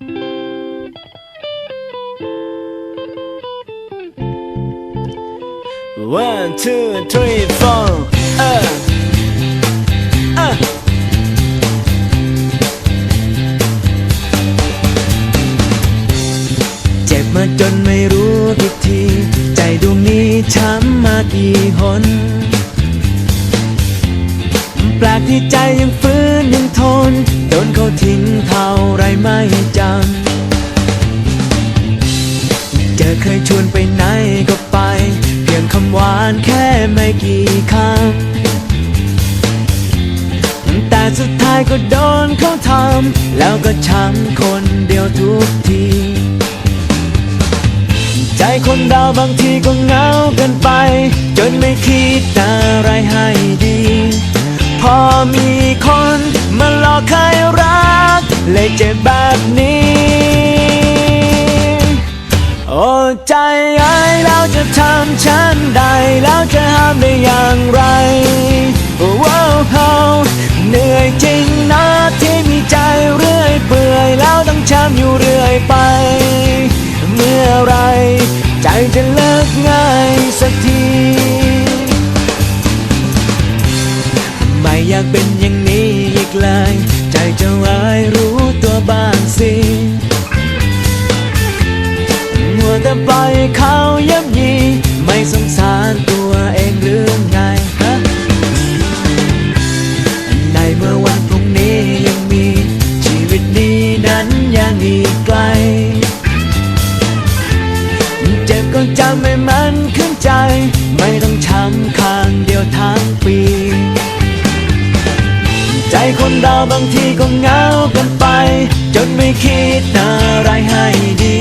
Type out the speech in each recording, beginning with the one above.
One, two, three, four. Uh. Uh. เจ็บมาจนไม่รู้กี่ที ใจดวงนี้ช้ำมากี่หนแปลกที่ใจยังฟื้น ยังทนโดนเขาทิ้งเท่าไรไม่จำจอเคยชวนไปไหนก็ไป เพียงคำหวานแค่ไม่กี่คำแต่สุดท้ายก็โดนเขาทำแล้วก็ช้ำคนเดียวทุกทีใจคนเราบางทีก็เหงาเกินไป จนไม่คิดอะไรให้ดี พอมีคนมาหลอกให้รัก เลยเจ็บแบบนี้ โอ้ใจไอ้แล้วจะทำฉันได้แล้วจะห้ามได้อย่างไรว้าวเหนื่อยจริงนะที่มีใจเรื่อยเปื่อยแล้วต้องช้ำอยู่เรื่อยไป เมื่อไรใจจะเลิกง่าย ไม่อยากเป็นอย่างนี้อีกเลย ใจจะร้ายรู้ตัวบ้างสิมัวแต่ปล่อยเขาย่ำยี ไม่สงสารตัวเองหรือไงฮะในเมื่อวันพรุ่งนี้ยังมี ชีวิตนี้นั้นยังอีกไกล เจ็บก็จำให้มันขึ้นใจ ไม่ต้องช้ำข้างเดียวทั้งปี คนเราบางทีก็เหงาเกันไป จนไม่คิดอะไรให้ดี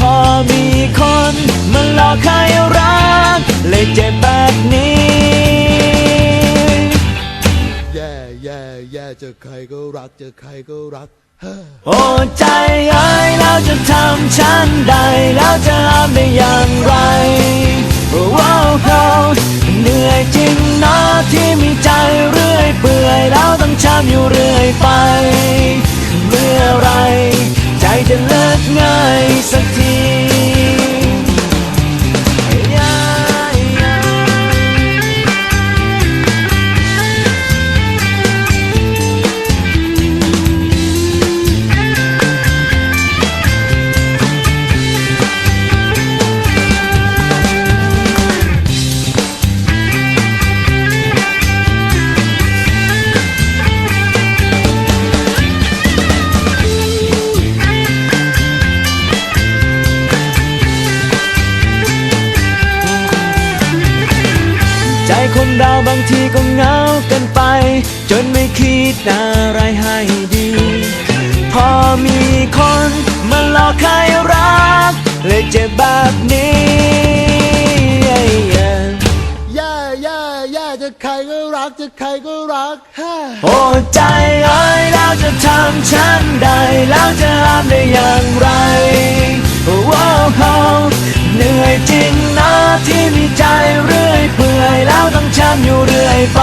พอมีคนมาหลอกให้รัก เลยเจ็บแบบนี้ แย่แย่แย่เจอใครก็รักเจอใครก็รักเฮ้อโอ้ใจเอ้ยแล้วจะทำฉันได้แล้วจะทำได้อย่างไรว้ ช้ำอยู่เรื่อยไป เมื่อไร ใจคนเราบางทีก็เหงาเกันไป จนไม่คิดอะไรให้ดี พอมีคนมาหลอกให้รัก เลยเจ็บแบบนี้แย่แย่แย่เจอใครก็รักเจอใครก็รักเฮ้อโอ้ใจเอ้ยแล้วจะทำฉันได้แล้วจะห้ามได้อย่างไรว้าวเหนื่อยจริงนะที่มีใจเรื่อย เปื่อยแล้วต้องช้ำอยู่เรื่อยไป